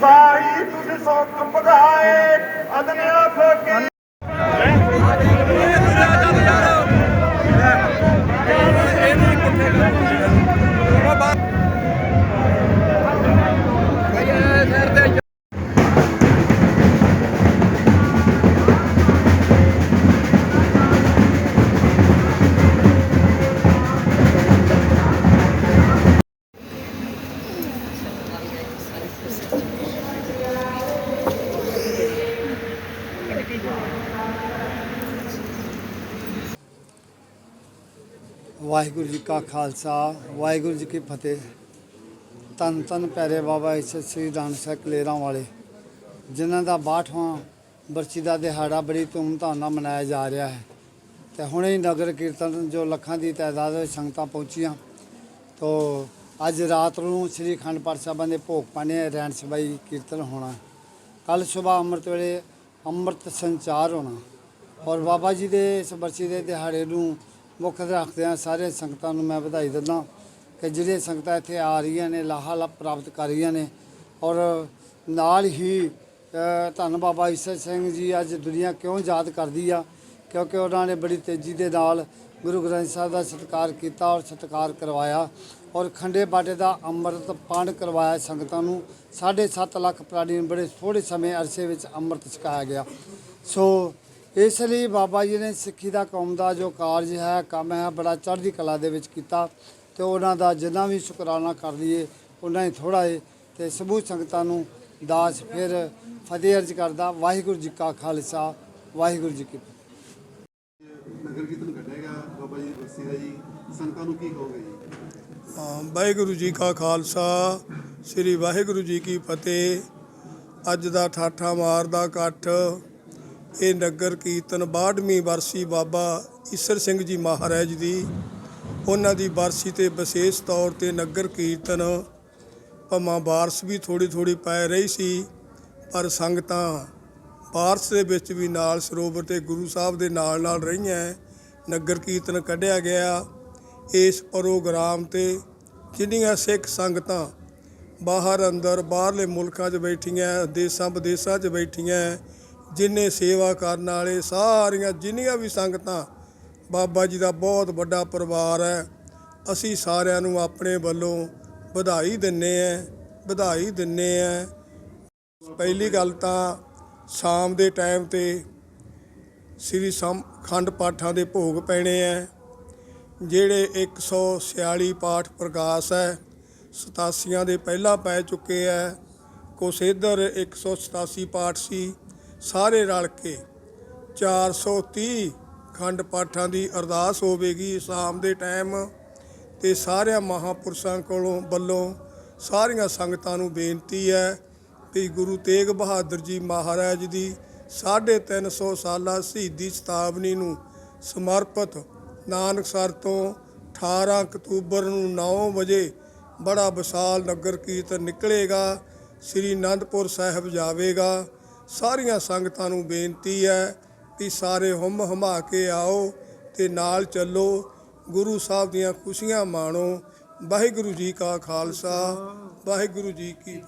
ਸਾਰੀ ਤੁਸੀਂ ਸੌਖ ਕੰਪਦਾਏ ਅਦਨਿਆ ਫਕੇ ਵਾਹਿਗੁਰੂ ਜੀ ਕਾ ਖਾਲਸਾ, ਵਾਹਿਗੁਰੂ ਜੀ ਕੀ ਫਤਿਹ। ਤਨ ਤਨ ਪਿਆਰੇ ਬਾਬਾ ਇਸ ਸ੍ਰੀ ਦਾਨ ਸਾਹਿਬ ਕਲੇਰਾਂ ਵਾਲੇ, ਜਿਨ੍ਹਾਂ ਦਾ 62ਵਾਂ ਬਰਸੀ ਦਾ ਦਿਹਾੜਾ ਬੜੀ ਧੂਮਧਾਮ ਨਾਲ ਮਨਾਇਆ ਜਾ ਰਿਹਾ ਹੈ। ਤੇ ਹੁਣੇ ਹੀ ਨਗਰ ਕੀਰਤਨ ਜੋ ਲੱਖਾਂ ਦੀ ਤਾਦਾਦ ਵਿੱਚ ਸੰਗਤਾਂ ਪਹੁੰਚੀਆਂ, ਤੋ ਅੱਜ ਰਾਤ ਨੂੰ ਸ੍ਰੀ ਅਖੰਡ ਪਾਠ ਸਾਹਿਬਾਂ ਦੇ ਭੋਗ ਪਾਣੇ ਰੈਣ ਸਬਾਈ ਕੀਰਤਨ ਹੋਣਾ। ਕੱਲ ਸਵੇਰ ਅੰਮ੍ਰਿਤ ਵੇਲੇ ਅੰਮ੍ਰਿਤ ਸੰਚਾਰ ਹੋਣਾ। ਔਰ ਬਾਬਾ ਜੀ ਦੇ ਇਸ ਬਰਸੀ ਦੇ ਦਿਹਾੜੇ ਨੂੰ ਮੁੱਖ ਰੱਖਦਿਆਂ ਸਾਰੇ ਸੰਗਤਾਂ ਨੂੰ ਮੈਂ ਵਧਾਈ ਦਿੰਦਾ ਕਿ ਜਿਹੜੇ ਸੰਗਤਾਂ ਇੱਥੇ ਆ ਰਹੀਆਂ ਨੇ, ਲਾਹਾ ਲਾਭ ਪ੍ਰਾਪਤ ਕਰ ਰਹੀਆਂ ਨੇ ਔਰ ਨਾਲ ਹੀ ਧੰਨ ਬਾਬਾ ਈਸਰ ਸਿੰਘ ਜੀ ਅੱਜ ਦੁਨੀਆ ਕਿਉਂ ਯਾਦ ਕਰਦੀ ਆ? ਕਿਉਂਕਿ ਉਹਨਾਂ ਨੇ ਬੜੀ ਤੇਜ਼ੀ ਦੇ ਨਾਲ ਗੁਰੂ ਗ੍ਰੰਥ ਸਾਹਿਬ ਦਾ ਸਤਿਕਾਰ ਕੀਤਾ ਔਰ ਸਤਿਕਾਰ ਕਰਵਾਇਆ ਔਰ ਖੰਡੇ ਬਾਟੇ ਦਾ ਅੰਮ੍ਰਿਤ ਪਾਣ ਕਰਵਾਇਆ ਸੰਗਤਾਂ ਨੂੰ। 7.5 ਲੱਖ ਪ੍ਰਾਣੀ ਨੂੰ ਬੜੇ ਥੋੜੇ ਸਮੇਂ ਅਰਸੇ ਵਿੱਚ ਅੰਮ੍ਰਿਤ ਛਕਾਇਆ ਗਿਆ। ਸੋ ਇਸ ਲਈ ਬਾਬਾ ਜੀ ਨੇ ਸਿੱਖੀ ਦਾ ਕੌਮ ਦਾ ਜੋ ਕਾਰਜ ਹੈ ਕੰਮ ਹੈ ਬੜਾ ਚੜ੍ਹਦੀ ਕਲਾ ਦੇ ਵਿੱਚ ਕੀਤਾ ਤੇ ਉਹਨਾਂ ਦਾ ਜਿੰਨਾ ਵੀ ਸ਼ੁਕਰਾਨਾ ਕਰ ਲਈਏ ਉਹਨਾਂ ਹੀ ਥੋੜਾ ਹੈ ਤੇ ਸਮੂਹ ਸੰਗਤਾਂ ਨੂੰ ਦਾਸ ਫਿਰ ਫਤਿਹ ਅਰਜ ਕਰਦਾ ਵਾਹਿਗੁਰੂ ਜੀ ਕਾ ਖਾਲਸਾ ਵਾਹਿਗੁਰੂ ਜੀ ਕੀ ਫਤਿਹ। ਨਗਰ ਕੀਰਤਨ ਕੱਢੇਗਾ ਬਾਬਾ ਜੀ ਬਰਸੀ ਦਾ ਜੀ। ਸੰਗਤਾਂ ਨੂੰ ਕੀ ਕਹੋਗੇ ਜੀ? ਹਾਂ, ਵਾਹਿਗੁਰੂ ਜੀ ਕਾ ਖਾਲਸਾ ਸ੍ਰੀ ਵਾਹਿਗੁਰੂ ਜੀ ਕੀ ਫਤਿਹ। ਅੱਜ ਦਾ ਠਾਠਾ ਮਾਰ ਦਾ ਇਕੱਠ ਇਹ ਨਗਰ ਕੀਰਤਨ 62ਵੀਂ ਵਰਸੀ ਬਾਬਾ ਈਸਰ ਸਿੰਘ ਜੀ ਮਹਾਰਾਜ ਦੀ, ਉਹਨਾਂ ਦੀ ਵਰਸੀ ਤੇ ਵਿਸ਼ੇਸ਼ ਤੌਰ ਤੇ ਨਗਰ ਕੀਰਤਨ ਭਮਾ ਬਾਰਸ ਵੀ ਥੋੜੀ ਥੋੜੀ ਪੈ ਰਹੀ ਸੀ, ਪਰ ਸੰਗਤਾਂ ਬਾਰਸ ਦੇ ਵਿੱਚ ਵੀ ਨਾਲ ਸਰੋਵਰ ਤੇ ਗੁਰੂ ਸਾਹਿਬ ਦੇ ਨਾਲ ਨਾਲ ਰਹੀਆਂ, ਨਗਰ ਕੀਰਤਨ ਕੱਢਿਆ ਗਿਆ। ਇਸ ਪ੍ਰੋਗਰਾਮ ਤੇ ਜਿੰਨੀਆਂ ਸਿੱਖ ਸੰਗਤਾਂ ਬਾਹਰ ਅੰਦਰ ਬਾਹਰਲੇ ਮੁਲਕਾਂ 'ਚ ਬੈਠੀਆਂ ਦੇਸਾਂ ਵਿਦੇਸਾਂ 'ਚ ਬੈਠੀਆਂ ਜਿੰਨੇ ਸੇਵਾ ਕਰਨ ਵਾਲੇ, ਸਾਰੀਆਂ ਜਿੰਨੀਆਂ ਵੀ ਸੰਗਤਾਂ, ਬਾਬਾ ਜੀ ਦਾ ਬਹੁਤ ਵੱਡਾ ਪਰਿਵਾਰ ਹੈ। ਅਸੀਂ ਸਾਰਿਆਂ ਨੂੰ ਆਪਣੇ ਵੱਲੋਂ ਵਧਾਈ ਦਿੰਨੇ ਆ, ਵਧਾਈ ਦਿੰਨੇ ਆ। ਪਹਿਲੀ ਗੱਲ ਤਾਂ ਸ਼ਾਮ ਦੇ ਟਾਈਮ ਤੇ ਸ੍ਰੀ ਸਮ, ਖੰਡ ਪਾਠਾਂ ਦੇ ਭੋਗ ਪੈਣੇ ਆ। ਜਿਹੜੇ 146 ਪਾਠ ਪ੍ਰਕਾਸ਼ ਹੈ 87 ਦੇ ਪਹਿਲਾਂ ਪੈ ਚੁੱਕੇ ਹੈ ਕੁਛ ਇੱਧਰ 187 ਪਾਠ ਸੀ ਸਾਰੇ ਰਲ ਕੇ 430 ਖੰਡ ਪਾਠਾਂ ਦੀ ਅਰਦਾਸ ਹੋਵੇਗੀ। ਸ਼ਾਮ ਦੇ ਟਾਈਮ ਤੇ ਸਾਰਿਆਂ ਮਹਾਪੁਰਸ਼ਾਂ ਕੋਲੋਂ ਵੱਲੋਂ ਸਾਰੀਆਂ ਸੰਗਤਾਂ ਨੂੰ ਬੇਨਤੀ ਹੈ ਵੀ ਗੁਰੂ ਤੇਗ ਬਹਾਦਰ ਜੀ ਮਹਾਰਾਜ ਦੀ 350 ਸਾਲਾ ਸ਼ਹੀਦੀ ਸ਼ਤਾਵਨੀ ਨੂੰ ਸਮਰਪਿਤ ਨਾਨਕਸਰ ਤੋਂ 18 ਅਕਤੂਬਰ ਨੂੰ 9 ਵਜੇ ਬੜਾ ਵਿਸ਼ਾਲ ਨਗਰ ਕੀਰਤਨ ਨਿਕਲੇਗਾ। ਸ੍ਰੀ ਅਨੰਦਪੁਰ ਸਾਹਿਬ ਜਾਵੇਗਾ। ਸਾਰੀਆਂ ਸੰਗਤਾਂ ਨੂੰ ਬੇਨਤੀ ਹੈ ਵੀ ਸਾਰੇ ਹੁਮ ਹਮਾ ਕੇ ਆਓ ਤੇ ਨਾਲ ਚੱਲੋ, ਗੁਰੂ ਸਾਹਿਬ ਦੀਆਂ ਖੁਸ਼ੀਆਂ ਮਾਣੋ। ਵਾਹਿਗੁਰੂ ਜੀ ਕਾ ਖਾਲਸਾ, ਵਾਹਿਗੁਰੂ ਜੀ ਕੀ